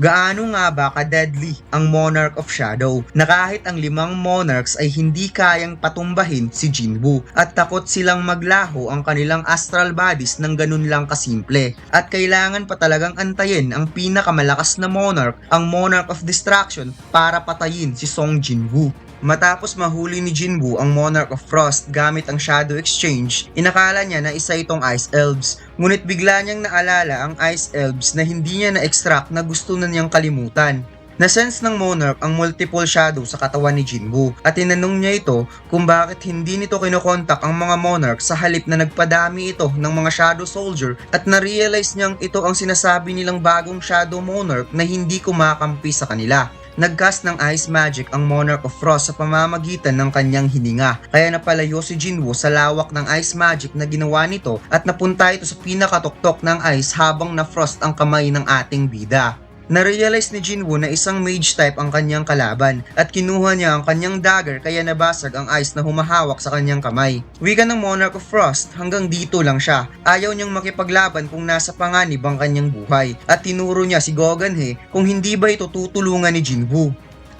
Gaano nga ba ka-deadly ang Monarch of Shadow na kahit ang limang monarchs ay hindi kayang patumbahin si Jinwoo at takot silang maglaho ang kanilang astral bodies ng ganun lang kasimple at kailangan pa talagang antayin ang pinakamalakas na monarch ang Monarch of Distraction para patayin si Song Jinwoo. Matapos mahuli ni Jinwoo ang Monarch of Frost gamit ang Shadow Exchange, inakala niya na isa itong Ice Elves. Ngunit bigla niyang naalala ang Ice Elves na hindi niya na-extract na gusto na niyang kalimutan. Na-sense ng Monarch ang multiple shadow sa katawan ni Jinwoo at tinanong niya ito kung bakit hindi nito kinokontak ang mga Monarch sa halip na nagpadami ito ng mga Shadow Soldier at na-realize niyang ito ang sinasabi nilang bagong Shadow Monarch na hindi kumakampi sa kanila. Nagcast ng Ice Magic ang Monarch of Frost sa pamamagitan ng kanyang hininga. Kaya napalayo si Jinwoo sa lawak ng Ice Magic na ginawa nito at napunta ito sa pinakatuktok ng ice habang na-frost ang kamay ng ating bida. Narealize ni Jinwoo na isang mage type ang kanyang kalaban at kinuha niya ang kanyang dagger kaya nabasag ang ice na humahawak sa kanyang kamay. Wika ng Monarch of Frost hanggang dito lang siya. Ayaw niyang makipaglaban kung nasa panganib ang kanyang buhay at tinuro niya si Goganhe kung hindi ba ito tutulungan ni Jinwoo.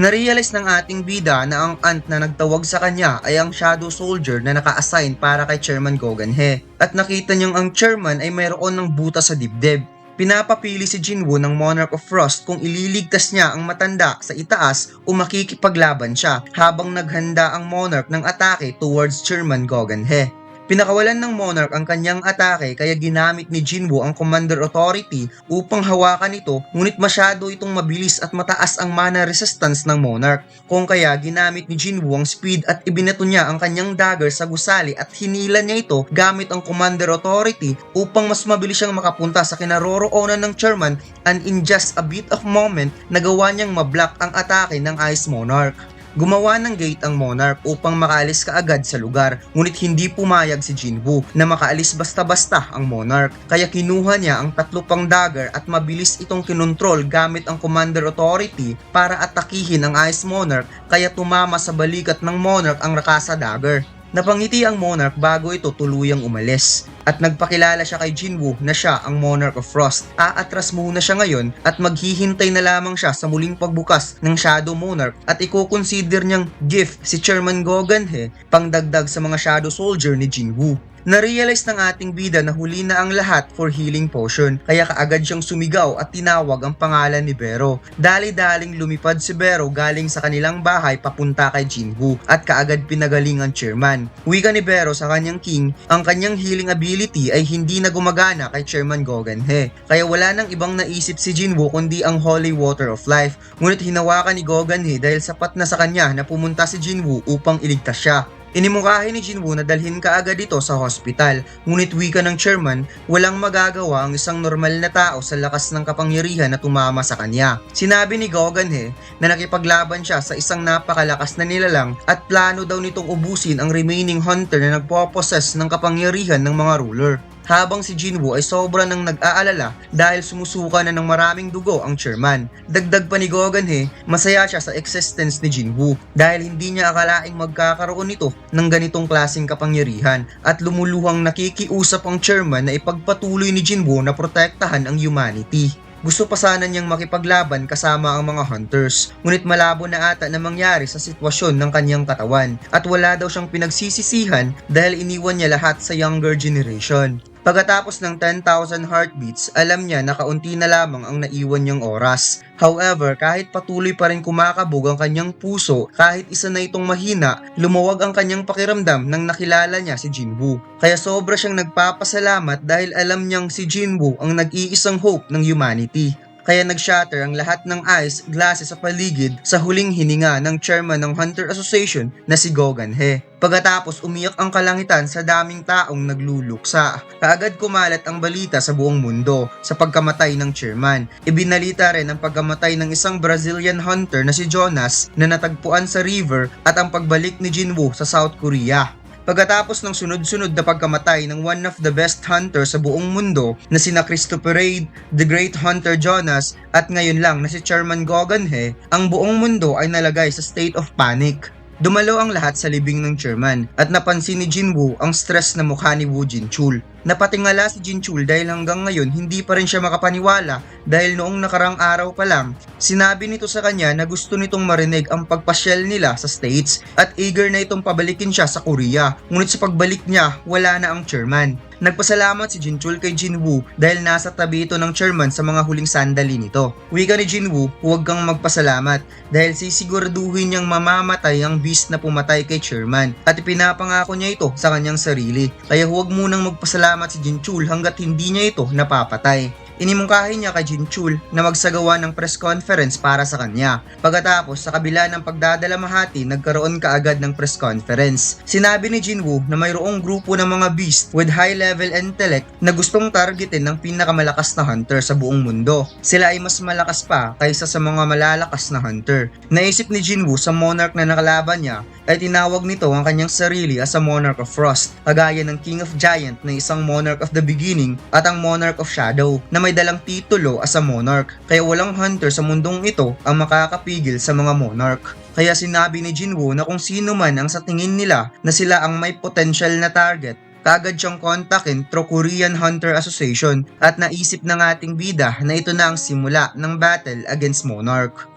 Narealize ng ating bida na ang ant na nagtawag sa kanya ay ang Shadow Soldier na naka-assign para kay Chairman Goganhe. At nakita niyang ang chairman ay mayroon ng buta sa dibdib. Pinapapili si Jinwoo ng Monarch of Frost kung ililigtas niya ang matanda sa itaas o makikipaglaban siya habang naghanda ang Monarch ng atake towards Chairman Goganhe. Pinakawalan ng Monarch ang kanyang atake kaya ginamit ni Jinwoo ang Commander Authority upang hawakan ito ngunit masyado itong mabilis at mataas ang mana resistance ng Monarch. Kung kaya ginamit ni Jinwoo ang speed at ibinato niya ang kanyang dagger sa gusali at hinila niya ito gamit ang Commander Authority upang mas mabilis siyang makapunta sa kinaroroonan ng chairman and in just a bit of moment nagawa niyang mablock ang atake ng Ice Monarch. Gumawa ng gate ang Monarch upang makaalis kaagad sa lugar, ngunit hindi pumayag si Jinwoo na makaalis basta-basta ang Monarch. Kaya kinuha niya ang tatlo pang dagger at mabilis itong kinontrol gamit ang Commander Authority para atakihin ang Ice Monarch kaya tumama sa balikat ng Monarch ang Rakasa Dagger. Napangiti ang Monarch bago ito tuluyang umalis at nagpakilala siya kay Jinwoo na siya ang Monarch of Frost. Aatras muna siya ngayon at maghihintay na lamang siya sa muling pagbukas ng Shadow Monarch at iko-consider niyang gift si Chairman Goganhe pangdagdag sa mga Shadow Soldier ni Jinwoo. Narealize ng ating bida na huli na ang lahat for healing potion kaya kaagad siyang sumigaw at tinawag ang pangalan ni Bero. Dali-daling lumipad si Bero galing sa kanilang bahay papunta kay Jinwoo at kaagad pinagaling ang chairman. Wika ni Bero sa kanyang king, ang kanyang healing ability ay hindi na gumagana kay Chairman Goganhe. Kaya wala nang ibang naisip si Jinwoo kundi ang Holy Water of Life. Ngunit hinawakan ni Goganhe dahil sapat na sa kanya na pumunta si Jinwoo upang iligtas siya. Inimukahe ni Jinwoo na dalhin kaagad ito sa hospital, ngunit wika ng chairman, walang magagawa ang isang normal na tao sa lakas ng kapangyarihan na tumama sa kanya. Sinabi ni Goganhe na nakipaglaban siya sa isang napakalakas na nilalang at plano daw nitong ubusin ang remaining hunter na nagpo-possess ng kapangyarihan ng mga ruler habang si Jinwoo ay sobra nang nag-aalala dahil sumusuka na ng maraming dugo ang chairman. Dagdag pa ni Goganhe, masaya siya sa existence ni Jinwoo dahil hindi niya akalaing magkakaroon nito ng ganitong klaseng kapangyarihan at lumuluhang nakikiusap ang chairman na ipagpatuloy ni Jinwoo na protektahan ang humanity. Gusto pa sana niyang makipaglaban kasama ang mga hunters, ngunit malabo na ata na mangyari sa sitwasyon ng kanyang katawan at wala daw siyang pinagsisisihan dahil iniwan niya lahat sa younger generation. Pagkatapos ng 10,000 heartbeats, alam niya na kaunti na lamang ang naiwan niyang oras. However, kahit patuloy pa rin kumakabog ang kanyang puso, kahit isa na itong mahina, lumuwag ang kanyang pakiramdam nang nakilala niya si Jinwoo. Kaya sobra siyang nagpapasalamat dahil alam niyang si Jinwoo ang nag-iisang hope ng humanity kaya nag-shatter ang lahat ng ice glasses sa paligid sa huling hininga ng chairman ng Hunter Association na si Gogan He. Pagkatapos umiyak ang kalangitan sa daming taong nagluluksa. Kaagad kumalat ang balita sa buong mundo sa pagkamatay ng chairman. Ibinalita rin ang pagkamatay ng isang Brazilian hunter na si Jonas na natagpuan sa river at ang pagbalik ni Jinwoo sa South Korea. Pagkatapos ng sunod-sunod na pagkamatay ng one of the best hunters sa buong mundo na sina Christopher Reid, The Great Hunter Jonas at ngayon lang na si Chairman Goganhe, ang buong mundo ay nalagay sa state of panic. Dumalo ang lahat sa libing ng chairman at napansin ni Jinwoo ang stress na mukha ni Woo Jinchul. Napatingala si Jinchul dahil hanggang ngayon hindi pa rin siya makapaniwala dahil noong nakarang araw pa lang, sinabi nito sa kanya na gusto nitong marinig ang pagpasyal nila sa States at eager na itong pabalikin siya sa Korea. Ngunit sa pagbalik niya, wala na ang chairman. Nagpasalamat si Jinchul kay Jinwoo dahil nasa tabi ito ng chairman sa mga huling sandali nito. Wika ni Jinwoo, huwag kang magpasalamat dahil sisiguraduhin niyang mamamatay ang beast na pumatay kay chairman at ipinapangako niya ito sa kanyang sarili. Kaya huwag munang magpasalamat si Jinchul hanggat hindi niya ito napapatay. Inimungkahi niya kay Jinchul na magsagawa ng press conference para sa kanya. Pagkatapos, sa kabila ng pagdadalamahati, nagkaroon kaagad ng press conference. Sinabi ni Jinwoo na mayroong grupo ng mga beast with high level intellect na gustong targetin ng pinakamalakas na hunter sa buong mundo. Sila ay mas malakas pa kaysa sa mga malalakas na hunter. Naisip ni Jinwoo sa monarch na nakalaban niya ay tinawag nito ang kanyang sarili as a Monarch of Frost, kagaya ng King of Giant na isang Monarch of the Beginning at ang Monarch of Shadow na may dalang titulo as a Monarch. Kaya walang hunter sa mundong ito ang makakapigil sa mga Monarch. Kaya sinabi ni Jinwoo na kung sino man ang sa tingin nila na sila ang may potential na target, kagad siyang kontakin through Korean Hunter Association at naisip ng ating bida na ito na ang simula ng battle against Monarch.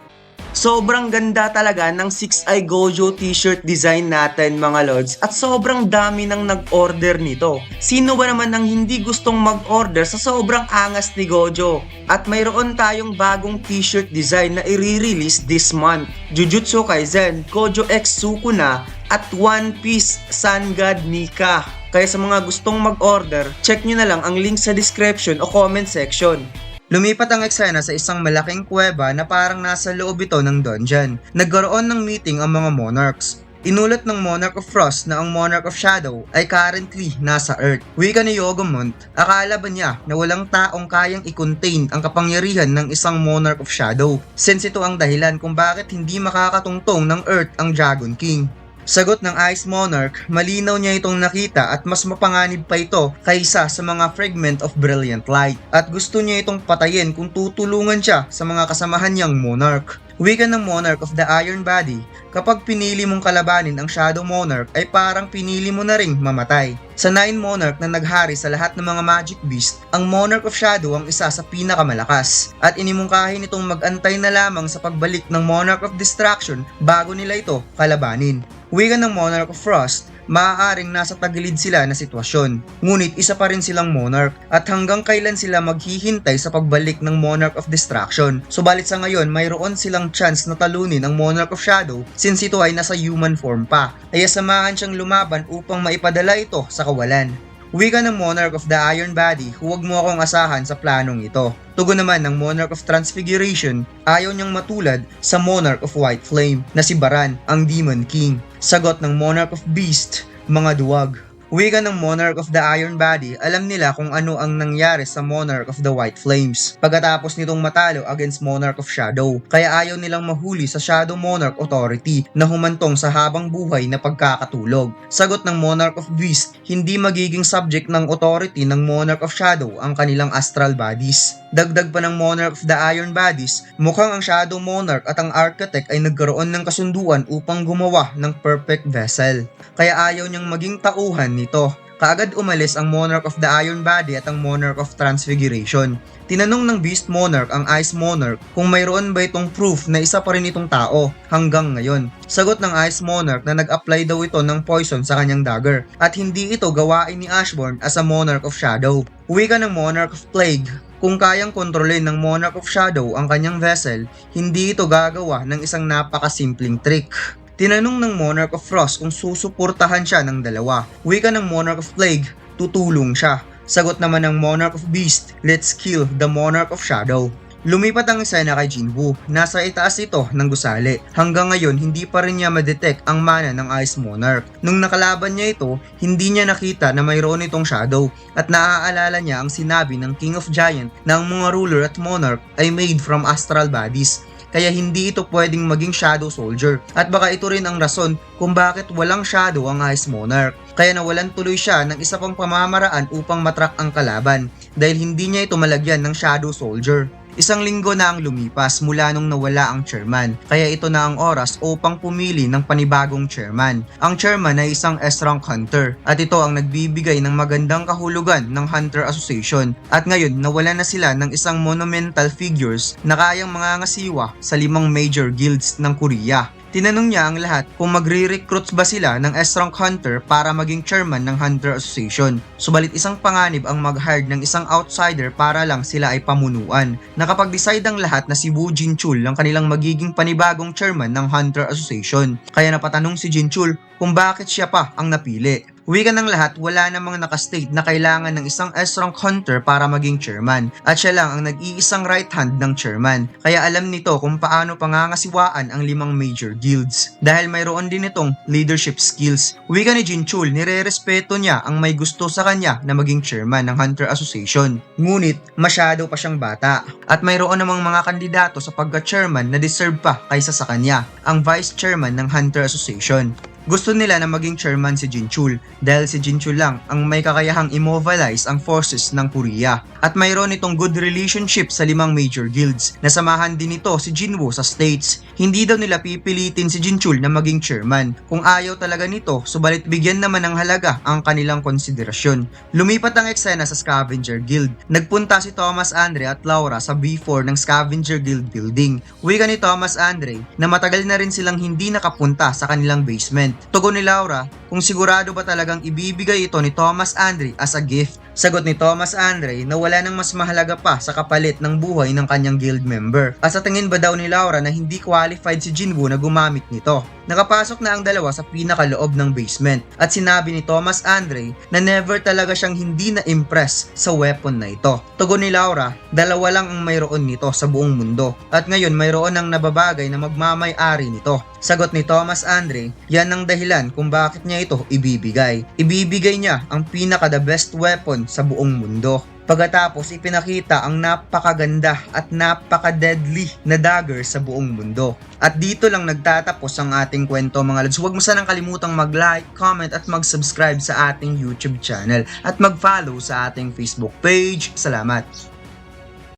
Sobrang ganda talaga ng 6i Gojo t-shirt design natin mga lods at sobrang dami nang nag-order nito. Sino ba naman ang hindi gustong mag-order sa sobrang angas ni Gojo? At mayroon tayong bagong t-shirt design na i-release this month. Jujutsu Kaisen, Gojo X Sukuna at One Piece Sun God Nika. Kaya sa mga gustong mag-order, check nyo na lang ang link sa description o comment section. Lumipat ang eksena sa isang malaking kuweba na parang nasa loob ito ng dungeon. Nagkaroon ng meeting ang mga monarchs. Inulat ng Monarch of Frost na ang Monarch of Shadow ay currently nasa Earth. Wika ni Yogomont, akala ba niya na walang taong kayang i-contain ang kapangyarihan ng isang Monarch of Shadow since ito ang dahilan kung bakit hindi makakatungtong ng Earth ang Dragon King. Sagot ng Ice Monarch, malinaw niya itong nakita at mas mapanganib pa ito kaysa sa mga fragment of brilliant light. At gusto niya itong patayin kung tutulungan siya sa mga kasamahan niyang Monarch. Wika ng Monarch of the Iron Body, kapag pinili mong kalabanin ang Shadow Monarch ay parang pinili mo na ring mamatay. Sa Nine Monarch na naghari sa lahat ng mga Magic Beast, ang Monarch of Shadow ang isa sa pinakamalakas at inimungkahi nitong magantay na lamang sa pagbalik ng Monarch of Destruction bago nila ito kalabanin. Wika ng Monarch of Frost, maaaring nasa tagilid sila na sitwasyon. Ngunit isa pa rin silang monarch at hanggang kailan sila maghihintay sa pagbalik ng Monarch of Destruction. Subalit sa ngayon, mayroon silang chance na talunin ang Monarch of Shadow since ito ay nasa human form pa. Kaya samahan siyang lumaban upang maipadala ito sa kawalan. Wika ng Monarch of the Iron Body, huwag mo akong asahan sa planong ito. Tugon naman ng Monarch of Transfiguration, ayaw niyang matulad sa Monarch of White Flame na si Baran, ang Demon King. Sagot ng Monarch of Beast, mga duwag. Wika ng Monarch of the Iron Body, alam nila kung ano ang nangyari sa Monarch of the White Flames pagkatapos nitong matalo against Monarch of Shadow. Kaya ayaw nilang mahuli sa Shadow Monarch Authority na humantong sa habang buhay na pagkakatulog. Sagot ng Monarch of Beast, hindi magiging subject ng authority ng Monarch of Shadow ang kanilang astral bodies. Dagdag pa ng Monarch of the Iron Bodies, mukhang ang Shadow Monarch at ang Architect ay nagkaroon ng kasunduan upang gumawa ng perfect vessel. Kaya ayaw niyang maging tauhan nito. Kaagad umalis ang Monarch of the Iron Body at ang Monarch of Transfiguration. Tinanong ng Beast Monarch ang Ice Monarch kung mayroon ba itong proof na isa pa rin itong tao hanggang ngayon. Sagot ng Ice Monarch na nag-apply daw ito ng poison sa kanyang dagger at hindi ito gawain ni Ashborn as a Monarch of Shadow. Uwi ka ng Monarch of Plague kung kayang kontrolin ng Monarch of Shadow ang kanyang vessel, hindi ito gagawa ng isang napakasimpleng trick. Tinanong ng Monarch of Frost kung susuportahan siya ng dalawa. Wika ng Monarch of Plague, tutulong siya. Sagot naman ng Monarch of Beast, let's kill the Monarch of Shadow. Lumipat ang eksena kay Jinwoo. Nasa itaas ito ng gusali. Hanggang ngayon, hindi pa rin niya madetect ang mana ng Ice Monarch. Nung nakalaban niya ito, hindi niya nakita na mayroon itong shadow at naaalala niya ang sinabi ng King of Giant na ang mga ruler at monarch ay made from astral bodies kaya hindi ito pwedeng maging Shadow Soldier. At baka ito rin ang rason kung bakit walang Shadow ang Ice Monarch. Kaya nawalan tuloy siya ng isa pang pamamaraan upang matrak ang kalaban dahil hindi niya ito malagyan ng Shadow Soldier. Isang linggo na ang lumipas mula nung nawala ang chairman, kaya ito na ang oras upang pumili ng panibagong chairman. Ang chairman ay isang S-rank hunter at ito ang nagbibigay ng magandang kahulugan ng Hunter Association at ngayon nawala na sila ng isang monumental figures na kayang mangangasiwa sa limang major guilds ng Korea. Tinanong niya ang lahat kung magre-recruits ba sila ng S-Rank Hunter para maging chairman ng Hunter Association. Subalit isang panganib ang mag-hire ng isang outsider para lang sila ay pamunuan. Nakapag-decide ang lahat na si Woo Jin Chul ang kanilang magiging panibagong chairman ng Hunter Association. Kaya napatanong si Jin Chul kung bakit siya pa ang napili. Wika ng lahat, wala namang nakastate na kailangan ng isang S-rank hunter para maging chairman at siya lang ang nag-iisang right hand ng chairman. Kaya alam nito kung paano pangangasiwaan ang limang major guilds. Dahil mayroon din itong leadership skills. Wika ni Jin Chul, nire-respeto niya ang may gusto sa kanya na maging chairman ng Hunter Association. Ngunit, masyado pa siyang bata. At mayroon namang mga kandidato sa pagka-chairman na deserve pa kaysa sa kanya, ang vice chairman ng Hunter Association. Gusto nila na maging chairman si Jin Chul dahil si Jin Chul lang ang may kakayahang immobilize ang forces ng Korea. At mayroon itong good relationship sa limang major guilds. Nasamahan din ito si Jinwoo sa States. Hindi daw nila pipilitin si Jin Chul na maging chairman. Kung ayaw talaga nito, subalit bigyan naman ng halaga ang kanilang konsiderasyon. Lumipat ang eksena sa Scavenger Guild. Nagpunta si Thomas Andre at Laura sa B4 ng Scavenger Guild building. Wika ni Thomas Andre na matagal na rin silang hindi nakapunta sa kanilang basement. Tugon ni Laura kung sigurado ba talagang ibibigay ito ni Thomas Andre as a gift. Sagot ni Thomas Andre na wala nang mas mahalaga pa sa kapalit ng buhay ng kanyang guild member. At sa tingin ba daw ni Laura na hindi qualified si Jinwoo na gumamit nito? Nakapasok na ang dalawa sa pinakaloob ng basement at sinabi ni Thomas Andre na never talaga siyang hindi na-impress sa weapon na ito. Tugon ni Laura, dalawa lang ang mayroon nito sa buong mundo at ngayon mayroon ang nababagay na magmamay-ari nito. Sagot ni Thomas Andre, yan ang dahilan kung bakit niya ito ibibigay. Ibibigay niya ang pinaka the best weapon sa buong mundo. Pagkatapos ipinakita ang napakaganda at napaka-deadly na dagger sa buong mundo. At dito lang nagtatapos ang ating kwento mga lads. Huwag mo sanang kalimutang mag-like, comment at mag-subscribe sa ating YouTube channel at mag-follow sa ating Facebook page. Salamat!